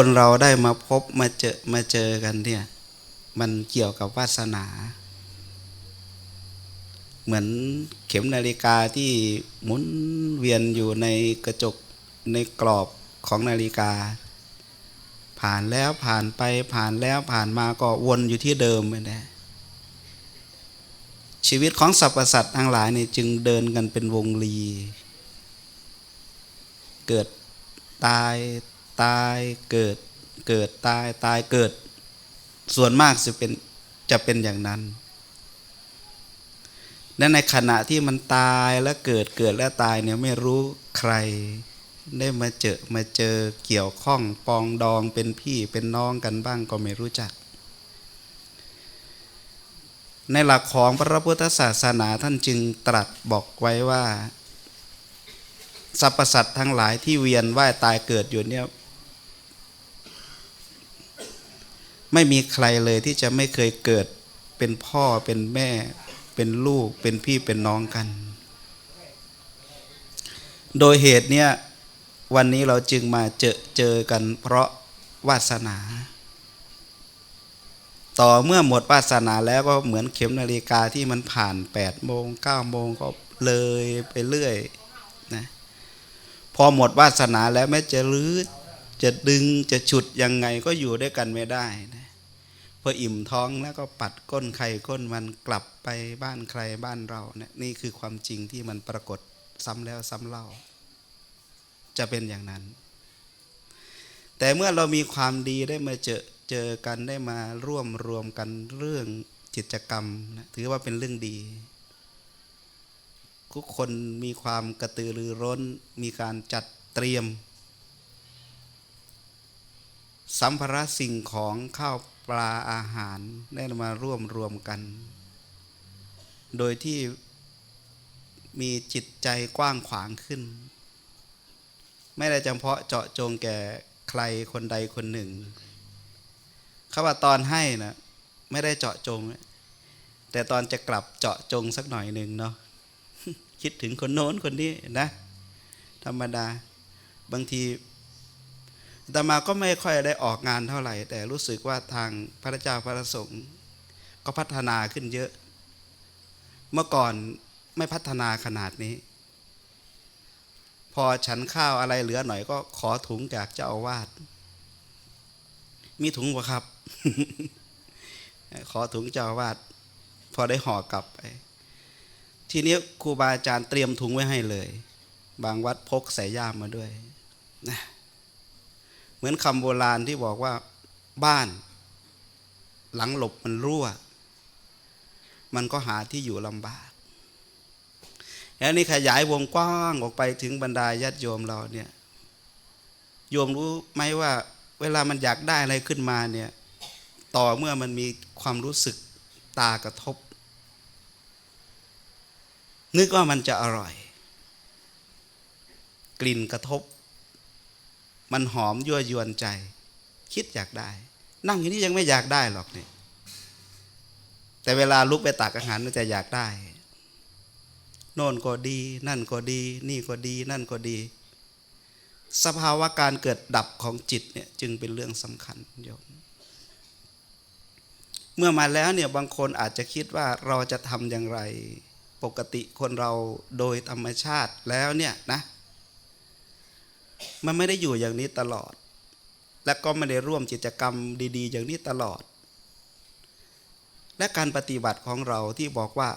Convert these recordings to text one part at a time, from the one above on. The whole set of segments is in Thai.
คนเราได้มาพบมาเจอมาเจอกันเนี่ย มันเกี่ยวกับวาสนา เหมือนเข็มนาฬิกาที่หมุนเวียนอยู่ในกระจกในกรอบของนาฬิกา ผ่านแล้วผ่านไปผ่านแล้วผ่านมาก็วนอยู่ที่เดิมไปนะชีวิตของสรรพสัตว์ทั้งหลายนี่จึงเดินกันเป็นวงลี เกิดตาย ตายเกิดเกิดตายตายเกิด ส่วนมากจะเป็นจะเป็นอย่างนั้นและในขณะที่มันตายแล้วเกิดเกิดแล้วตายเนี่ยไม่รู้ใคร ได้มาเจอมาเจอเกี่ยวข้องปองดองเป็นพี่เป็นน้องกันบ้างก็ไม่รู้จัก ในหลักของพระพุทธศาสนาท่านจึงตรัสบอกไว้ว่าสรรพสัตว์ทั้งหลายที่เวียนว่ายตายเกิดอยู่เนี่ย ไม่มีใครเลยที่จะไม่เคยเกิดเป็นพ่อเป็นแม่ เป็นลูกเป็นพี่เป็นน้องกัน โดยเหตุเนี่ยวันนี้เราจึงมาเจอเจอกันเพราะวาสนา ต่อเมื่อหมดวาสนาแล้วก็เหมือนเข็มนาฬิกาที่มันผ่าน8โมง9โมงก็เลยไปเรื่อยนะพอหมดวาสนาแล้วแม้จะรื้อจะดึงจะฉุดยังไงก็อยู่ด้วยกันไม่ได้นะ พออิ่มท้องแล้วก็ปัดก้นใครก้นมันกลับไปบ้านใครบ้านเราเนี่ยนี่คือความจริงที่มันปรากฏซ้ำแล้วซ้ำเล่า จะเป็นอย่างนั้น แต่เมื่อเรามีความดีได้มาเจอเจอกันได้มาร่วมรวมกันเรื่องกิจกรรมนะถือว่าเป็นเรื่องดี ทุกคนมีความกระตือรือร้น มีการจัดเตรียม สัมภาระสิ่งของข้าว ปลาอาหารได้มาร่วมรวมกัน โดยที่มีจิตใจกว้างขวางขึ้น ไม่ได้จำเพาะเจาะจงแก่ใครคนใดคนหนึ่งเขาว่าตอนให้นะไม่ได้เจาะจง แต่ตอนจะกลับเจาะจงสักหน่อยหนึ่งเนาะคิดถึงคนโน้นคนนี้นะ ธรรมดาบางที แต่มาก็ไม่ค่อยได้ออกงานเท่าไหร่ แต่รู้สึกว่าทางพระเจ้าพระสงฆ์ก็พัฒนาขึ้นเยอะ เมื่อก่อนไม่พัฒนาขนาดนี้ พอฉันข้าวอะไรเหลือหน่อยก็ขอถุงจากเจ้าอาวาสมีถุงปะครับ ขอถุงเจ้าอาวาสพอได้ห่อกลับไป ทีนี้ครูบาอาจารย์เตรียมถุงไว้ให้เลย บางวัดพกใส่ย่ามมาด้วยนะ เหมือนคำโบราณที่บอกว่าบ้าน หลังหลบมันรั่ว มันก็หาที่อยู่ลำบาก แล้วนี่ขยายวงกว้างออกไปถึงบรรดาญาติโยมเราเนี่ย โยมรู้ไหมว่า เวลามันอยากได้อะไรขึ้นมาเนี่ย ต่อเมื่อมันมีความรู้สึกตากระทบ นึกว่ามันจะอร่อย กลิ่นกระทบ มันหอมยั่วยวนใจ คิดอยากได้ นั่งอยู่นี่ยังไม่อยากได้หรอกเนี่ยแต่เวลาลุกไปตักอาหารมันจะอยากได้ โน่นก็ดี นั่นก็ดี นี่ก็ดี นั่นก็ดี สภาวะการเกิดดับของจิตเนี่ยจึงเป็นเรื่องสำคัญโยมเมื่อมาแล้วเนี่ยบางคนอาจจะคิดว่าเราจะทำอย่างไร ปกติคนเราโดยธรรมชาติแล้วเนี่ยนะ มันไม่ได้อยู่อย่างนี้ตลอด และก็ไม่ได้ร่วมกิจกรรมดี ๆ อย่างนี้ตลอด และการปฏิบัติของเราที่บอกว่า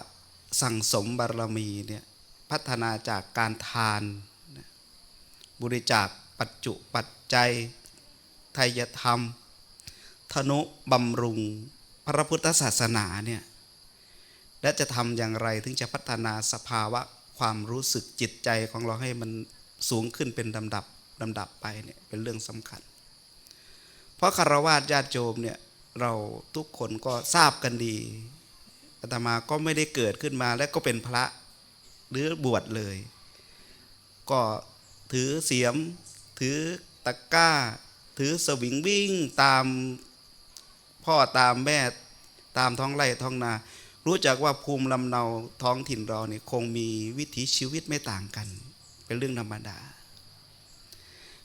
สั่งสมบารมีเนี่ยพัฒนาจากการทาน บริจาคปัจจุปัจจัยไทยธรรม ธนุบำรุง พระพุทธศาสนาเนี่ยและจะทำอย่างไรถึงจะพัฒนาสภาวะความรู้สึกจิตใจของเราให้มัน สูงขึ้นเป็นลำดับลำดับไปเนี่ยเป็นเรื่องสำคัญ เพราะคารวะญาติโยมเนี่ยเราทุกคนก็ทราบกันดีอาตมาก็ไม่ได้เกิดขึ้นมาและก็เป็นพระหรือบวชเลย ก็ถือเสียม ถือตะกร้า ถือสวิงวิ่งตามพ่อตามแม่ตามท้องไร่ท้องนา รู้จักว่าภูมิลำเนาท้องถิ่นเราเนี่ยคงมีวิถีชีวิตไม่ต่างกัน เป็นเรื่องธรรมดา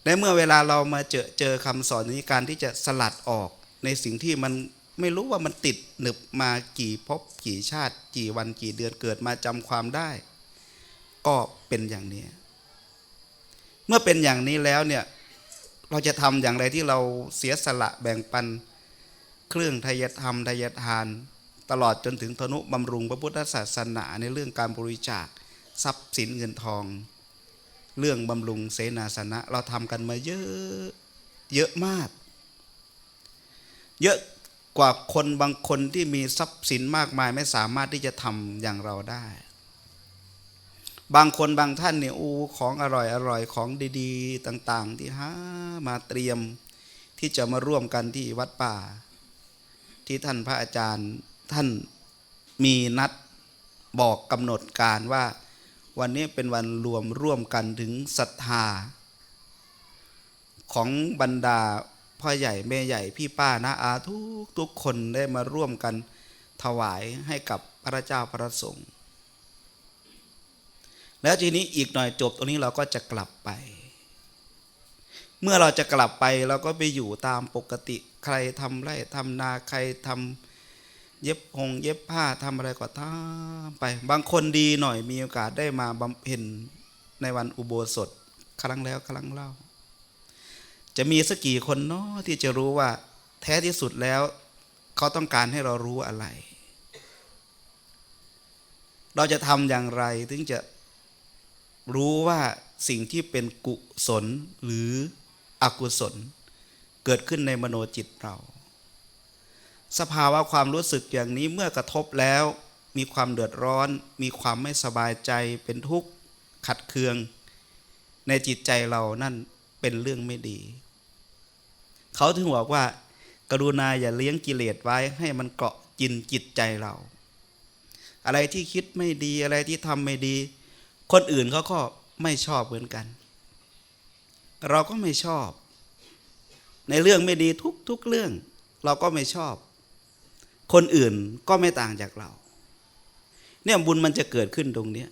ในเมื่อเวลาเรามาเจอเจอคำสอนนี้การที่จะสลัดออกในสิ่งที่มันไม่รู้ว่ามันติดหนึบมากี่ภพกี่ชาติ กี่วันกี่เดือนเกิดมาจำความได้ ก็เป็นอย่างนี้ เมื่อเป็นอย่างนี้แล้วเนี่ยเราจะทำอย่างไรที่เราเสียสละแบ่งปัน เครื่องทายธรรมทายทาน ตลอดจนถึงธนุบำรุงพระพุทธศาสนาในเรื่องการบริจาคทรัพย์สินเงินทอง เรื่องบำรุงเสนาสนะ เราทำกันมาเยอะเยอะมาก เยอะกว่าคนบางคนที่มีทรัพย์สินมากมายไม่สามารถที่จะทำอย่างเราได้ บางคนบางท่านเนี่ยอูของอร่อยอร่อยของดีๆ ต่างๆ ที่หามาเตรียมที่จะมาร่วมกันที่วัดป่า ที่ท่านพระอาจารย์ท่านมีนัดบอกกำหนดการว่า วันนี้เป็นวันรวมร่วมกันถึงศรัทธา ของบรรดาพ่อใหญ่แม่ใหญ่พี่ป้านาอาทุกทุกคนได้มาร่วมกันถวายให้กับพระเจ้าพระสงฆ์แล้วทีนี้อีกหน่อยจบตรงนี้เราก็จะกลับไป เมื่อเราจะกลับไปเราก็ไปอยู่ตามปกติใครทำไร่ทำนาใครทำ เย็บหงเย็บผ้าทำอะไรก็ทำไป บางคนดีหน่อยมีโอกาสได้มาบำเพ็ญในวันอุโบสถ ครั้งแล้วครั้งเล่า จะมีสักกี่คนเนาะที่จะรู้ว่า แท้ที่สุดแล้ว เขาต้องการให้เรารู้อะไร เราจะทำอย่างไรถึงจะรู้ว่าสิ่งที่เป็นกุศลหรืออกุศล เกิดขึ้นในมโนจิตเรา สภาวะความรู้สึกอย่างนี้เมื่อกระทบแล้ว มีความเดือดร้อน มีความไม่สบายใจเป็นทุกข์ขัดเคือง ในจิตใจเรานั่นเป็นเรื่องไม่ดี เขาถึงบอกว่า กรุณาอย่าเลี้ยงกิเลสไว้ให้มันเกาะกินจิตใจเรา อะไรที่คิดไม่ดีอะไรที่ทำไม่ดี คนอื่นเขาก็ไม่ชอบเหมือนกัน เราก็ไม่ชอบ ในเรื่องไม่ดีทุกทุกเรื่อง เราก็ไม่ชอบ คนอื่นก็ไม่ต่างจากเรา เนี่ยบุญมันจะเกิดขึ้นตรงเนี้ย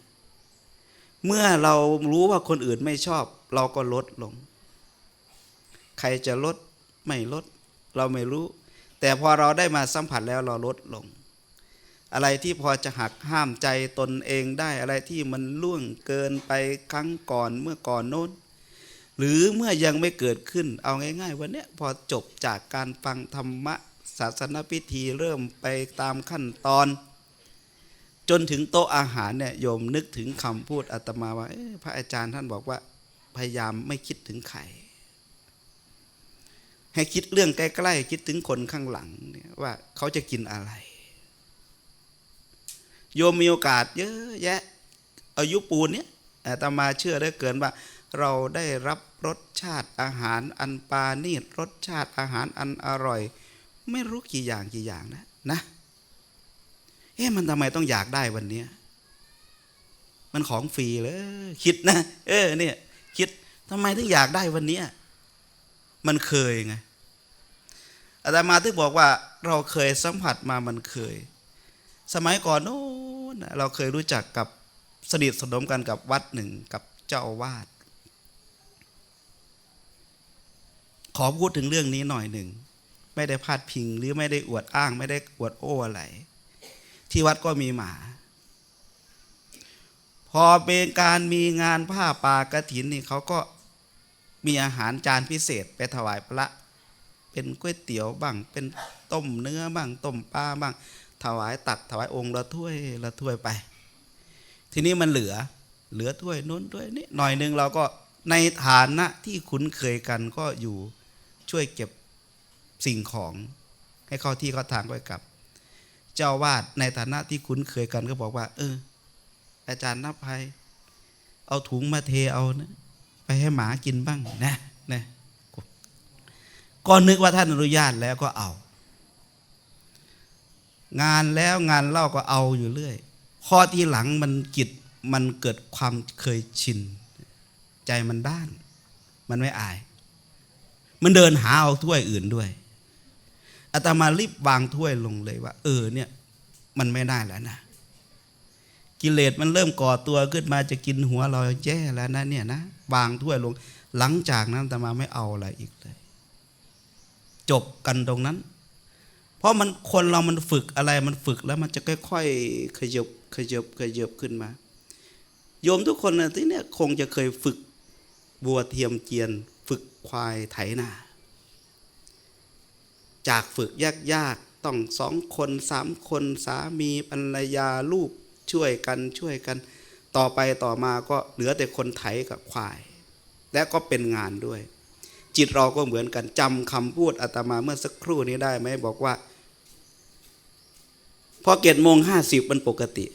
เมื่อเรารู้ว่าคนอื่นไม่ชอบ เราก็ลดลง ใครจะลดไม่ลด เราไม่รู้ แต่พอเราได้มาสัมผัสแล้วเราลดลง อะไรที่พอจะหักห้ามใจตนเองได้อะไรที่มันล่วงเกินไปครั้งก่อนเมื่อก่อนโน้น หรือเมื่อยังไม่เกิดขึ้น เอาง่าย ๆ วันนี้พอจบจากการฟังธรรมะ ศาสนพิธีเริ่มไปตามขั้นตอน จนถึงโต๊ะอาหารเนี่ยโยมนึกถึงคำพูดอาตมาว่าพระอาจารย์ท่านบอกว่าพยายามไม่คิดถึงใครให้คิดเรื่องใกล้ๆคิดถึงคนข้างหลังเนี่ยว่าเขาจะกินอะไร โยมมีโอกาสเยอะแยะอายุปูนเนี่ยอาตมาเชื่อได้เกินว่า เราได้รับรสชาติอาหารอันปานีตรสชาติอาหารอันอร่อย ไม่รู้กี่อย่างกี่อย่างนะนะ เอ๊ะมันทำไมต้องอยากได้วันนี้มันของฟรีเลยคิดนะ เออ เนี่ย คิดทำไมถึงอยากได้วันนี้มันเคยไงอาตมาถึงบอกว่าเราเคยสัมผัสมามันเคย สมัยก่อนโน้นเราเคยรู้จักกับสนิทสนมกันกับวัดหนึ่งกับเจ้าอาวาสขอพูดถึงเรื่องนี้หน่อยหนึ่ง ไม่ได้พาดพิง หรือไม่ได้อวดอ้าง ไม่ได้อวดโอ้อะไร ที่วัดก็มีหมา พอเป็นการมีงานผ้าป่ากระถินนี่เขาก็มีอาหารจานพิเศษไปถวายพระ เป็นก๋วยเตี๋ยวบ้าง เป็นต้มเนื้อบ้าง ต้มปลาบ้าง ถวายตักถวายองค์ละถ้วยละถ้วยไป ทีนี้มันเหลือ เหลือถ้วยนู้นถ้วยนี้หน่อยหนึ่งเราก็ในฐานะที่คุ้นเคยกันก็อยู่ช่วยเก็บ สิ่งของ ให้เข้าที่เข้าทางไว้กับ เจ้าวาดในฐานะที่คุ้นเคยกันก็บอกว่า เออ อาจารย์นับภัยเอาถุงมาเทเอานะไปให้หมากินบ้างนะนะก็นึกว่าท่านอนุญาตแล้วก็เอา งานแล้วงานเล่าก็เอาอยู่เรื่อยข้อที่หลังมันกิจมันเกิดความเคยชิน ใจมันด้าน มันไม่อาย มันเดินหาเอาถ้วยอื่นด้วย อาตมารีบวางถ้วยลงเลยว่า เออเนี่ย มันไม่ได้แล้วนะ กิเลสมันเริ่มก่อตัวขึ้นมาจะกินหัวเราแย่แล้วนะเนี่ยนะวางถ้วยลง หลังจากนั้นอาตมาไม่เอาอะไรอีกเลย จบกันตรงนั้น เพราะมันคนเรามันฝึกอะไรมันฝึกแล้วมันจะค่อยๆขยบขยบขยบขึ้นมา โยมทุกคนนะที่เนี่ยคงจะเคยฝึกบัวเทียมเจียน ฝึกควายไถนา จากฝึกยากๆต้องสองคนสามคนสามีภรรยาลูกช่วยกันช่วยกัน ต่อไปต่อมาก็เหลือแต่คนไถกับควาย และก็เป็นงานด้วย จิตเราก็เหมือนกันจำคำพูดอาตมาเมื่อสักครู่นี้ได้ไหมบอกว่า พอเกตโมงห้าสิบมันปกติ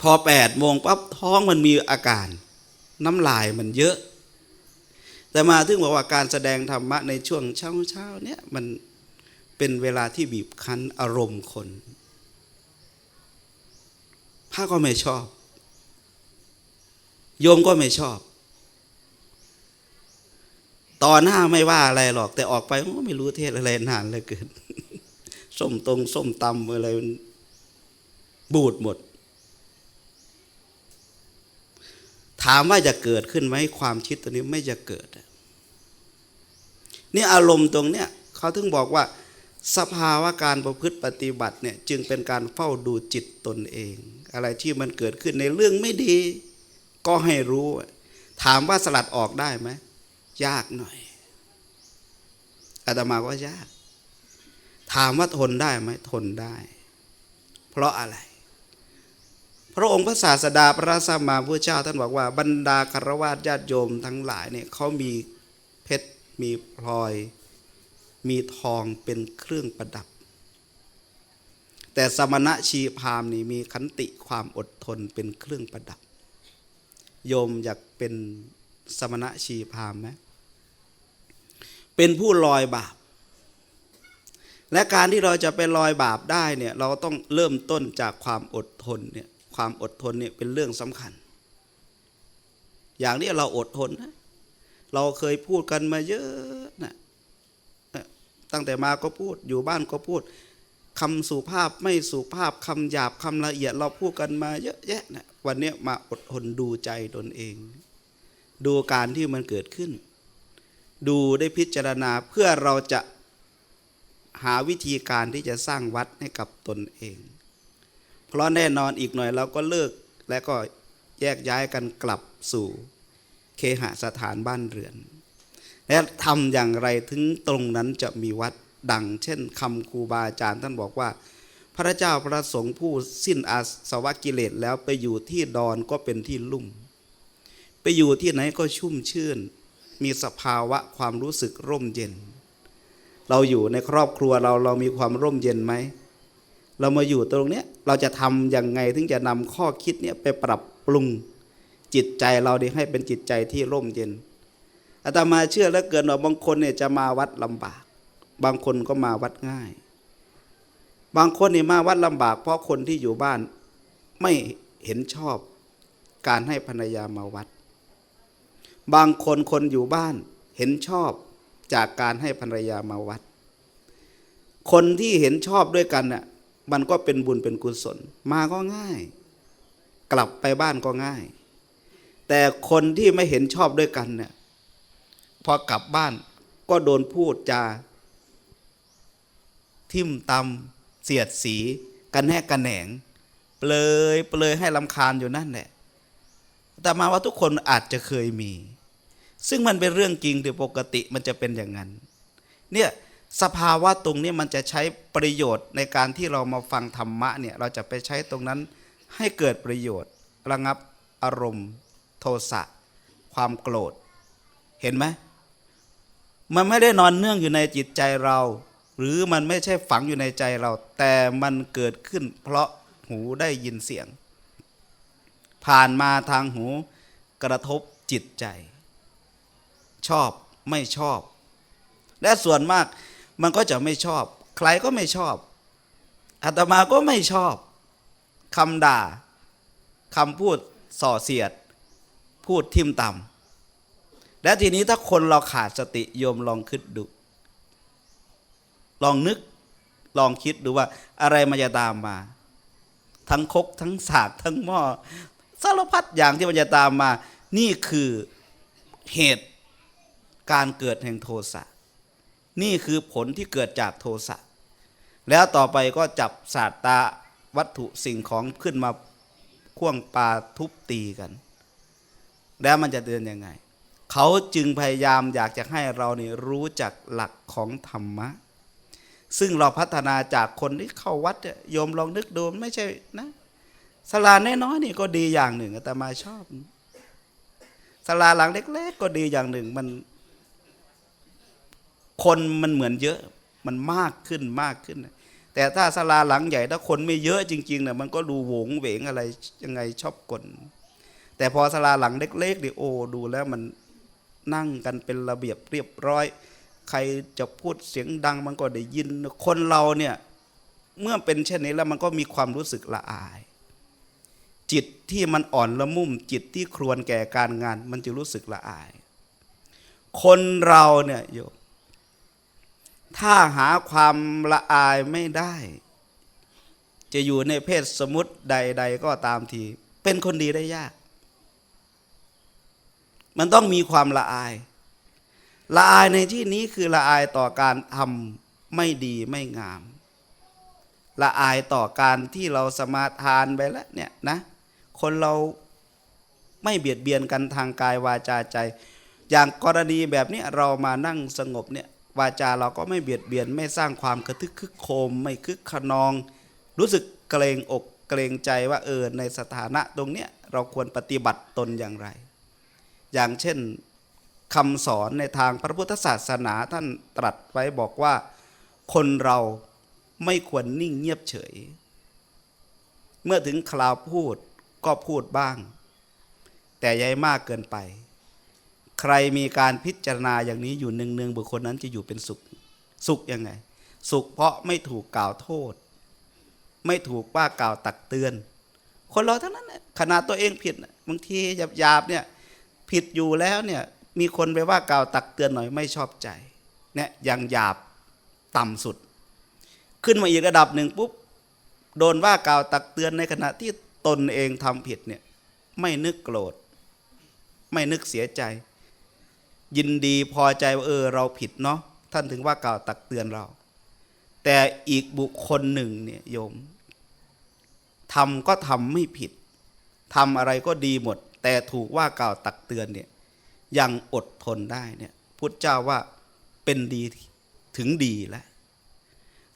พอแปดโมงปั๊บท้องมันมีอาการ น้ำลายมันเยอะ แต่มาถึงบอกว่าการแสดงธรรมะในช่วงเช้าเช้าๆเนี่ยมันเป็นเวลาที่บีบคั้นอารมณ์คนพระก็ไม่ชอบ โยมก็ไม่ชอบ ต่อหน้าไม่ว่าอะไรหรอก แต่ออกไปก็ไม่รู้เทศอะไรนานเหลยเกินส้มตรงส้มตำอะไรบูดหมด ถามว่าจะเกิดขึ้นไหมความคิดตัวนี้ไม่จะเกิดอะ นี่อารมณ์ตรงเนี้ยเขาถึงบอกว่า สภาวะการประพฤติปฏิบัติเนี่ยจึงเป็นการเฝ้าดูจิตตนเอง อะไรที่มันเกิดขึ้นในเรื่องไม่ดี ก็ให้รู้ ถามว่าสลัดออกได้ไหมยากหน่อยอาตมาก็ยาก ถามว่าทนได้ไหมทนได้ เพราะอะไร พระองค์พระศาสดาพระสัมมาพุทธเจ้าท่านบอกว่าบรรดาคารวะญาติโยมทั้งหลายเนี่ยเขามีเพชร มีพลอย มีทองเป็นเครื่องประดับ แต่สมณะชีพามนี่มีขันติความอดทนเป็นเครื่องประดับ โยมอยากเป็นสมณะชีพามไหมเป็นผู้ลอยบาป และการที่เราจะไปลอยบาปได้เนี่ยเราต้องเริ่มต้นจากความอดทนเนี่ยความอดทนเนี่ยเป็นเรื่องสำคัญ อย่างนี้เราอดทนนะ เราเคยพูดกันมาเยอะนะตั้งแต่มาก็พูดอยู่บ้านก็พูดคำสุภาพไม่สุภาพคำหยาบคำละเอียดเราพูดกันมาเยอะแยะนะวันนี้มาอดทนดูใจตนเอง ดูการที่มันเกิดขึ้น ดูได้พิจารณาเพื่อเราจะหาวิธีการที่จะสร้างวัดให้กับตนเอง เพราะแน่นอนอีกหน่อยเราก็เลิกและก็แยกย้ายกันกลับสู่ เคหสถานบ้านเรือน และทำอย่างไรถึงตรงนั้นจะมีวัดดัง เช่นคำครูบาอาจารย์ท่านบอกว่า พระเจ้าพระสงฆ์ผู้สิ้นอาสวะกิเลสแล้วไปอยู่ที่ดอนก็เป็นที่ลุ่ม ไปอยู่ที่ไหนก็ชุ่มชื่น มีสภาวะความรู้สึกร่มเย็น เราอยู่ในครอบครัวเราเรามีความร่มเย็นไหมเรามาอยู่ตรงเนี้ยเราจะทำยังไงถึงจะนำข้อคิดเนี้ยไปปรับปรุง จิตใจเราดีให้เป็นจิตใจที่ร่มเย็นอาตมาเชื่อแล้วเกินว่าบางคนเนี่ยจะมาวัดลำบาก บางคนก็มาวัดง่าย บางคนเนี่ยมาวัดลำบาก เพราะคนที่อยู่บ้านไม่เห็นชอบการให้ภรรยามาวัด บางคนคนอยู่บ้านเห็นชอบจากการให้ภรรยามาวัด คนที่เห็นชอบด้วยกันน่ะมันก็เป็นบุญเป็นกุศล มาก็ง่าย กลับไปบ้านก็ง่าย แต่คนที่ไม่เห็นชอบด้วยกันเนี่ยพอกลับบ้านก็โดนพูดจาทิมตำเสียดสีกันแหกกันแหนง เปลยเปลยให้ลำคาญอยู่นั่นแหละแต่มาว่าทุกคนอาจจะเคยมี ซึ่งมันเป็นเรื่องจริงโดยปกติมันจะเป็นอย่างนั้น เนี่ยสภาวะตรงนี้มันจะใช้ประโยชน์ในการที่เรามาฟังธรรมะเนี่ยเราจะไปใช้ตรงนั้นให้เกิดประโยชน์ระงับอารมณ์ สะ ความโกรธ เห็นไหมมันไม่ได้นอนเนื่องอยู่ในจิตใจเรา หรือมันไม่ใช่ฝังอยู่ในใจเรา แต่มันเกิดขึ้น เพราะหูได้ยินเสียง ผ่านมาทางหูกระทบจิตใจ ชอบไม่ชอบ และส่วนมากมันก็จะไม่ชอบ ใครก็ไม่ชอบอาตมาก็ไม่ชอบคำด่าคำพูดส่อเสียด พูดทิมต่ำและทีนี้ถ้าคนเราขาดสติโยมลองคิดดู ลองนึกลองคิดดูว่าอะไรมันจะตามมา ทั้งคกทั้งสากทั้งหม้อสารพัดอย่างที่มันจะตามมา นี่คือเหตุการเกิดแห่งโทสะ นี่คือผลที่เกิดจากโทสะ แล้วต่อไปก็จับศาสตาวัตถุสิ่งของขึ้นมาข่วงปาทุบตีกัน แล้วมันจะเดินยังไง เขาจึงพยายามอยากจะให้เรานี่รู้จักหลักของธรรมะ ซึ่งเราพัฒนาจากคนที่เข้าวัดยโยมลองนึกดูไม่ใช่นะสลาน้อยๆนี่ก็ดีอย่างหนึ่งอาตมาชอบสลาหลังเล็ก ๆ ก็ดีอย่างหนึ่งมัน คนมันเหมือนเยอะมันมากขึ้นมากขึ้น แต่ถ้าสลาหลังใหญ่ถ้าคนไม่เยอะจริงๆเนี่ยมันก็ดูโหวงเหวงอะไรยังไงชอบกล แต่พอสลาหลังเล็กๆดิโอดูแล้วมันนั่งกันเป็นระเบียบเรียบร้อย ใครจะพูดเสียงดังมันก็ได้ยิน คนเราเนี่ยเมื่อเป็นเช่นนี้แล้วมันก็มีความรู้สึกละอาย จิตที่มันอ่อนละมุมจิตที่ครวนแก่การงาน มันจะรู้สึกละอาย คนเราเนี่ยโยถ้าหาความละอายไม่ได้ จะอยู่ในเพศสมมติใด ๆ ก็ตามที เป็นคนดีได้ยาก มันต้องมีความละอาย ละอายในที่นี้คือละอายต่อการทำไม่ดีไม่งาม ละอายต่อการที่เราสมาทานไปแล้วเนี่ยนะคนเราไม่เบียดเบียนกันทางกายวาจาใจ อย่างกรณีแบบนี้เรามานั่งสงบเนี่ยวาจาเราก็ไม่เบียดเบียนไม่สร้างความกระทึกคึกโคม ไม่คึกขนอง รู้สึกเกรงอกเกรงใจว่าเออในสถานะตรงเนี้ยเราควรปฏิบัติตนอย่างไร อย่างเช่นคำสอนในทางพระพุทธศาสนาท่านตรัสไว้บอกว่า คนเราไม่ควรนิ่งเงียบเฉย เมื่อถึงคราวพูดก็พูดบ้าง แต่อย้ายมากเกินไป ใครมีการพิจารณาอย่างนี้อยู่เนืองๆบุคคลนั้นจะอยู่เป็นสุข สุขยังไง สุขเพราะไม่ถูกกล่าวโทษ ไม่ถูกว่ากล่าวตักเตือน คนเราทั้งนั้นน่ะขนาดตัวเองผิดบางทีหยาบๆเนี่ย ผิดอยู่แล้วเนี่ยมีคนไปว่ากล่าวตักเตือนหน่อยไม่ชอบใจเนี่ยยังหยาบต่ำสุด ขึ้นมาอีกระดับหนึ่งปุ๊บโดนว่ากล่าวตักเตือนในขณะที่ตนเองทำผิดเนี่ยไม่นึกโกรธ ไม่นึกเสียใจ ยินดีพอใจว่าเออเราผิดเนาะท่านถึงว่ากล่าวตักเตือนเรา แต่อีกบุคคลหนึ่งเนี่ยโยมทำก็ทำไม่ผิดทำอะไรก็ดีหมด แต่ถูกว่ากล่าวตักเตือนเนี่ยยังอดทนได้เนี่ยพุทธเจ้าว่าเป็นดีถึงดีแล้ว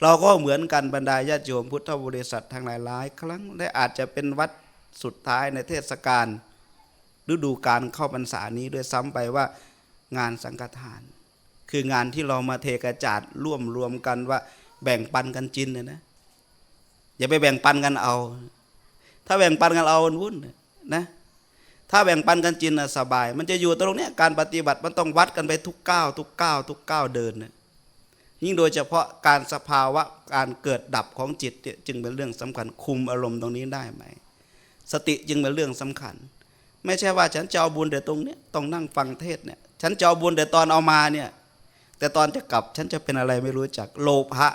เราก็เหมือนกันบรรดาญาติโยมพุทธบริษัททั้งหลายหลายครั้ง และอาจจะเป็นวัดสุดท้ายในเทศกาลฤดูการเข้าพรรษานี้ด้วยซ้ำไปว่างานสังฆทาน คืองานที่เรามาเทกระจาดร่วมรวมกันว่าแบ่งปันกันจินเนี่ยนะอย่าไปแบ่งปันกันเอา ถ้าแบ่งปันกันเอามันวุ่นนะ ถ้าแบ่งปันกันจินนะสบาย มันจะอยู่ตรงเนี้ยการปฏิบัติมันต้องวัดกันไปทุกก้าวทุกก้าวทุกก้าวเดินนะยิ่งโดยเฉพาะการสภาวะการเกิดดับของจิตเนี่ยจึงเป็นเรื่องสำคัญคุมอารมณ์ตรงนี้ได้ไหม สติจึงเป็นเรื่องสำคัญ ไม่ใช่ว่าฉันจะเอาบุญแต่ตรงเนี้ยต้องนั่งฟังเทศเนี่ยฉันจะเอาบุญแต่ตอนเอามาเนี่ยแต่ตอนจะกลับฉันจะเป็นอะไรไม่รู้จักโลภะ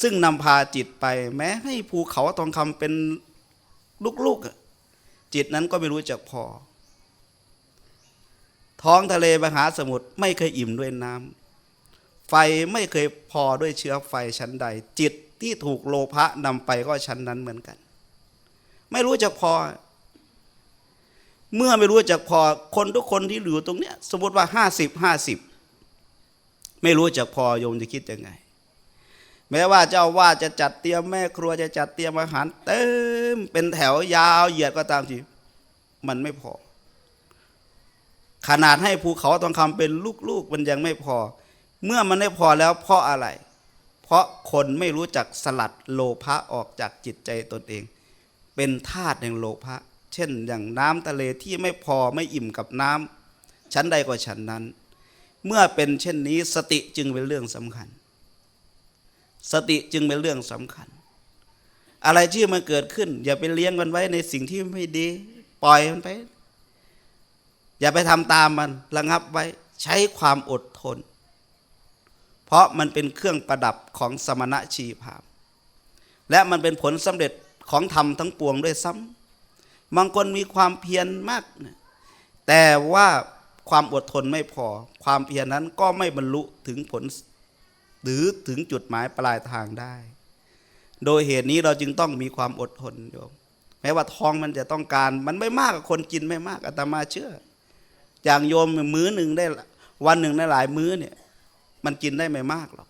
ซึ่งนำพาจิตไป แม้ให้ภูเขาทองคำเป็นลูกๆ จิตนั้นก็ไม่รู้จักพอ ท้องทะเลมหาสมุทรไม่เคยอิ่มด้วยน้ำไฟไม่เคยพอด้วยเชื้อไฟชั้นใด จิตที่ถูกโลภะนำไปก็ชั้นนั้นเหมือนกัน ไม่รู้จักพอ เมื่อไม่รู้จักพอคนทุกคนที่อยู่ตรงเนี้ย สมมติว่าห้าสิบห้าสิบไม่รู้จักพอโยมจะคิดยังไง แม้ว่าเจ้าว่าจะจัดเตรียมแม่ครัวจะจัดเตรียมอาหารเต็มเป็นแถวยาวเหยียดก็ตามทีมันไม่พอ ขนาดให้ภูเขาทองคำเป็นลูกๆมันยังไม่พอ เมื่อมันไม่พอแล้วเพราะอะไร เพราะคนไม่รู้จักสลัดโลภะออกจากจิตใจตนเอง เป็นธาตุแห่งโลภะเช่น อย่างน้ำทะเลที่ไม่พอไม่อิ่มกับน้ำชั้นใดก็ชั้นนั้น เมื่อเป็นเช่นนี้สติจึงเป็นเรื่องสำคัญ สติจึงเป็นเรื่องสำคัญ อะไรที่มันเกิดขึ้น อย่าไปเลี้ยงมันไว้ในสิ่งที่ไม่ดี ปล่อยมันไป อย่าไปทำตามมันระงับไว้ใช้ความอดทน เพราะมันเป็นเครื่องประดับของสมณะชีพามและมันเป็นผลสำเร็จของธรรมทั้งปวงด้วยซ้ำบางคนมีความเพียรมาก แต่ว่าความอดทนไม่พอ ความเพียรนั้นก็ไม่บรรลุถึงผล หรือถึงจุดหมายปลายทางได้ โดยเหตุนี้เราจึงต้องมีความอดทนโยมแม้ว่าทองมันจะต้องการ มันไม่มากกับคนกินไม่มากอาตมาเชื่อ อย่างโยมมื้อหนึ่งได้วันหนึ่งได้หลายมื้อเนี่ย มันกินได้ไม่มากหรอก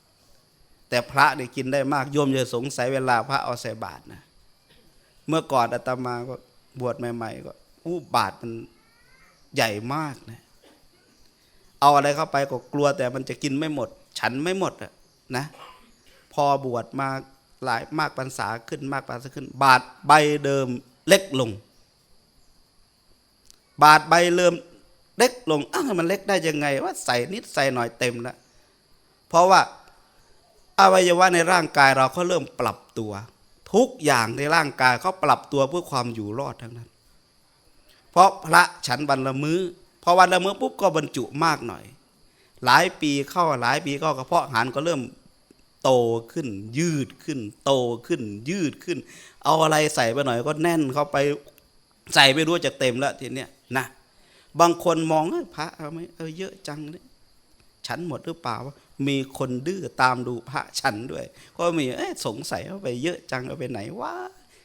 แต่พระเนี่ยกินได้มากโยมจะสงสัยเวลาพระเอาใส่บาตรนะเมื่อก่อนอาตมาก็บวชใหม่ ๆ ก็อู้บาตรมันใหญ่มากนะเอาอะไรเข้าไปก็กลัวแต่มันจะกินไม่หมด ฉันไม่หมดอะ นะพอบวชมาหลายมากพรรษาขึ้นมากพรรษาขึ้น บาทใบเดิมเล็กลง บาทใบเริ่มเล็กลงอ้าวมันเล็กได้ยังไงว่าใส่นิดใส่หน่อยเต็มแล้วเพราะว่าอวัยวะในร่างกายเราเขาเริ่มปรับตัว ทุกอย่างในร่างกายเขาปรับตัวเพื่อความอยู่รอดทั้งนั้น เพราะพระฉันวันละมื้อพอวันละมื้อปุ๊บก็บรรจุมากหน่อย หลายปีเข้าหลายปีก็กระเพาะอาหารก็เริ่ม โตขึ้น ยืดขึ้น โตขึ้น ยืดขึ้น เอาอะไรใส่ไปหน่อยก็แน่นเข้าไปใส่ไม่รู้จะเต็มแล้วทีเนี้ยนะบางคนมองพระเอาไหมเออเยอะจังเนี่ยฉันหมดหรือเปล่ามีคนดื้อตามดูพระฉันด้วย ก็มีเอ๊ะสงสัยเอาไปเยอะจังเอาไปไหนวะ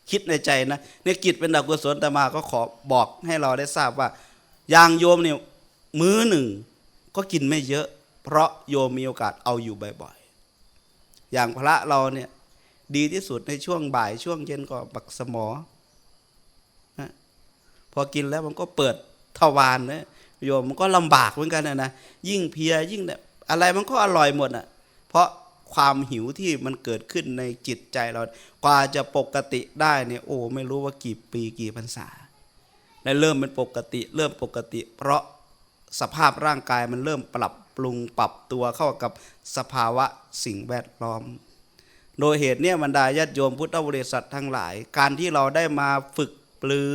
คิดในใจนะเนี่ยกิจเป็นดอกกุศลแต่มาก็ขอบอกให้เราได้ทราบว่า อย่างโยมเนี่ยมื้อหนึ่งก็กินไม่เยอะ เพราะโยมมีโอกาสเอาอยู่บ่อย อย่างพระเราเนี่ยดีที่สุดในช่วงบ่ายช่วงเย็นก็บักสมอนะพอกินแล้วมันก็เปิดทวารนะโยมมันก็ลำบากเหมือนกันนะนะยิ่งเพียยิ่งอะไรมันก็อร่อยหมดอะ เพราะความหิวที่มันเกิดขึ้นในจิตใจเรา กว่าจะปกติได้เนี่ยโอ้ไม่รู้ว่ากี่ปีกี่พรรษาและเริ่มเป็นปกติ เริ่มปกติ เพราะสภาพร่างกายมันเริ่มปรับ ปรุงปรับตัวเข้ากับสภาวะสิ่งแวดล้อม โดยเหตุเนี่ยบรรดาญาติโยมพุทธบริษัททั้งหลาย การที่เราได้มาฝึกปลือ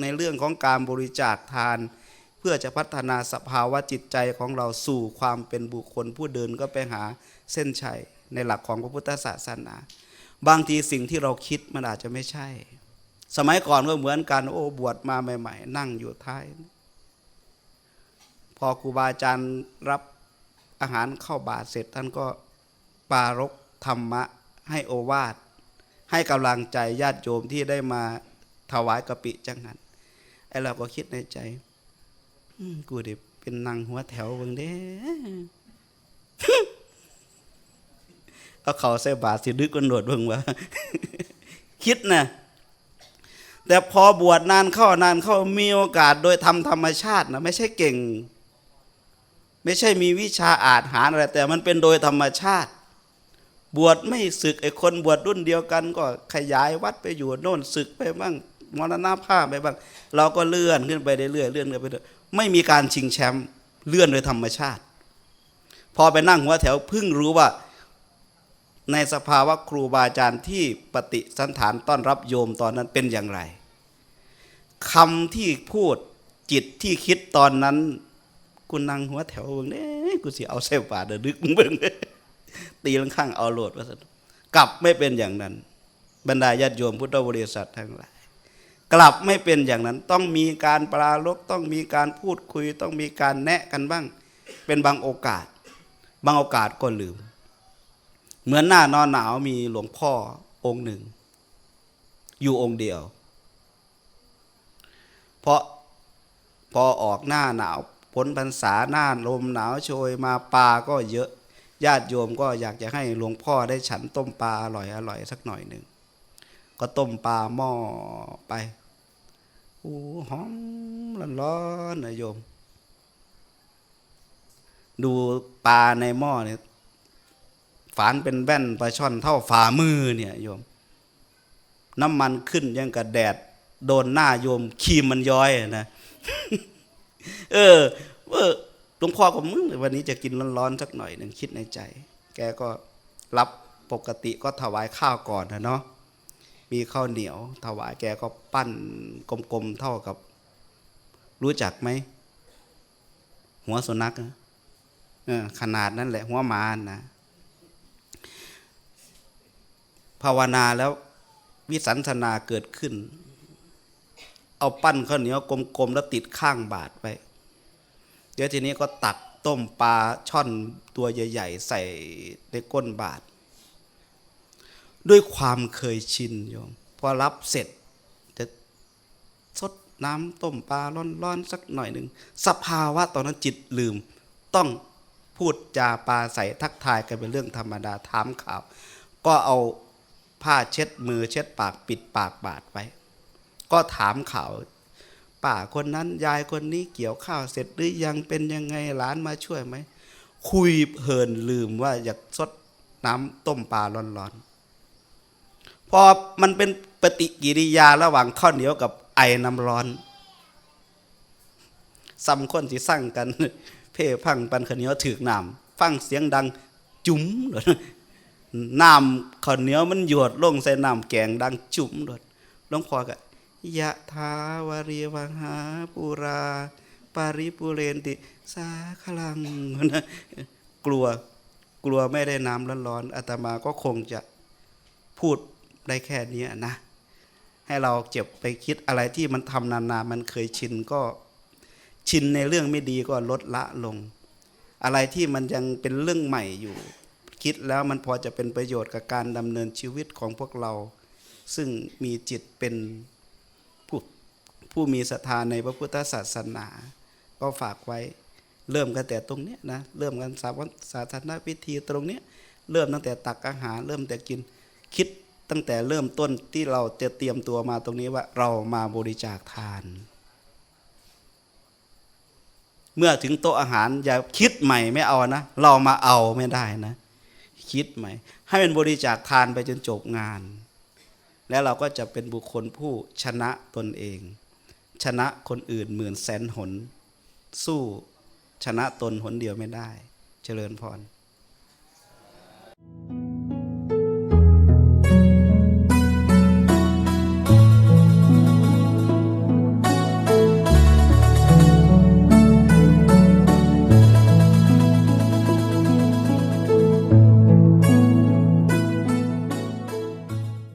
ในเรื่องของการบริจาคทาน เพื่อจะพัฒนาสภาวะจิตใจของเราสู่ความเป็นบุคคลผู้เดินก็ไปหาเส้นชัยในหลักของพระพุทธศาสนา บางทีสิ่งที่เราคิดมันอาจจะไม่ใช่ สมัยก่อนก็เหมือนกันโอ้บวชมาใหม่ ๆ นั่งอยู่ท้าย พอครูบาอาจารย์รับอาหารเข้าบาตรเสร็จท่านก็ปารกธรรมะให้โอวาท ให้กำลังใจญาติโยมที่ได้มาถวายกะปิจังหันไอเราก็คิดในใจกูเดี๋ยวเป็นนางหัวแถวเบิ่งเด้เอาเขาใส่บาตรสิดึกกันโดดเบิ่งว่าคิดนะแต่พอบวชนานเข้านานเข้ามีโอกาสโดยทำธรรมชาตินะไม่ใช่เก่ง ไม่ใช่มีวิชาอาจหารอะไรแต่มันเป็นโดยธรรมชาติ บวชไม่ศึกไอ้คนบวชรุ่นเดียวกัน ก็ขยายวัดไปอยู่โน่นศึกไปบ้างมรณภาพไปบ้าง เราก็เลื่อนขึ้นไปเรื่อยๆเลื่อนไปเรื่อยไม่มีการชิงแชมป์เลื่อนโดยธรรมชาติ พอไปนั่งหัวแถวเพิ่งรู้ว่าในสภาวะครูบาอาจารย์ที่ปฏิสันฐานต้อนรับโยมตอนนั้นเป็นอย่างไรคำที่พูดจิตที่คิดตอนนั้น กูนั่งหัวแถวเบิ่งเด้กูสิเอาเสบาเดดึกมึงเบิ่งตีลังข้างเอาโหลดว่าซั่นกลับไม่เป็นอย่างนั้น บรรดาญาติโยมพุทธบริษัททั้งหลายกลับไม่เป็นอย่างนั้นต้องมีการปราลบต้องมีการพูดคุย ต้องมีการแนะกันบ้าง เป็นบางโอกาส บางโอกาสก็ลืม เหมือนหน้านอนหนาวมีหลวงพ่อองค์หนึ่ง อยู่องค์เดียว เพราะพอออกหน้าหนาว พ้นพรรษาหน้าลมหนาวโชยมาปลาก็เยอะญาติโยมก็อยากจะให้หลวงพ่อได้ฉันต้มปลาอร่อยอร่อยสักหน่อยหนึ่งก็ต้มปลาหม้อไปโอ้หอมร้อนๆนะโยม ดูปลาในหม้อเนี่ยฝานเป็นแว่นปลาช่อนเท่าฝ่ามือเนี่ยโยม น้ำมันขึ้นยังกับแดด โดนหน้าโยมครีมมันย้อยนะ เออเออหลวงพ่อก็มึงวันนี้จะกินร้อนๆสักหน่อยหนึ่งคิดในใจ แกก็รับปกติก็ถวายข้าวก่อนนะเนาะมีข้าวเหนียว ถวายแกก็ปั้นกลมๆเท่ากับ รู้จักไหม หัวสุนัขขนาดนั้นแหละ หัวหมานะภาวนาแล้ววิสันทนาเกิดขึ้น เอาปั้นข้าวเหนียวกลมๆแล้วติดข้างบาทไว้ เดี๋ยวทีนี้ก็ตักต้มปลาช่อนตัวใหญ่ ๆ ใส่ในก้นบาทด้วยความเคยชินโยมพอรับเสร็จจะสดน้ำต้มปลาร้อนๆสักหน่อยหนึ่งสภาวะตอนนั้นจิตลืม ต้องพูดจาปลาใส่ทักทายกันเป็นเรื่องธรรมดาถามข่าว ก็เอาผ้าเช็ดมือเช็ดปากปิดปากบาดไว้ ก็ถามข่าวป้าคนนั้นยายคนนี้เกี่ยวข้าวเสร็จหรือยังเป็นยังไงหลานมาช่วยไหม คุยเพลินลืมว่าอยากสดน้ำต้มปลาร้อนๆ พอมันเป็นปฏิกิริยาระหว่างข้าวเหนียวกับไอ้น้ำร้อนซ้ำคนที่สั่งกัน เพ่พังปันข้าวเหนียวถือน้ำฟังเสียงดังจุ๋มเลยน้ำข้าวเหนียวมันหยดลงใส่น้ำแกงดังจุ๋มเลยหลวงพ่อก็ ยะทาวารีวังหาปูราปาริปุเรนติ สาคลังนะกลัวกลัวไม่ได้น้ำร้อนๆอาตมาก็คงจะพูดได้แค่นี้นะ ให้เราเจ็บไปคิดอะไรที่มันทำนานๆมันเคยชินก็ชินในเรื่องไม่ดีก็ลดละลง อะไรที่มันยังเป็นเรื่องใหม่อยู่ คิดแล้วมันพอจะเป็นประโยชน์กับการดำเนินชีวิตของพวกเรา ซึ่งมีจิตเป็น ผู้มีศรัทธาในพระพุทธศาสนา ก็ฝากไว้เริ่มกันแต่ตรงเนี้ยนะเริ่มกันสาวัสาธารณพิธีตรงเนี้ยเริ่มตั้งแต่ตักอาหารเริ่มแต่กินคิดตั้งแต่เริ่มต้นที่เราจะเตรียมตัวมาตรงนี้ว่าเรามาบริจาคทาน เมื่อถึงโต๊ะอาหารอย่าคิดใหม่ไม่เอานะ เรามาเอาไม่ได้นะ คิดใหม่ ให้เป็นบริจาคทานไปจนจบงาน แล้วเราก็จะเป็นบุคคลผู้ชนะตนเอง ชนะคนอื่นหมื่นแสนหน สู้ชนะตนหนเดียวไม่ได้ เจริญพร thank you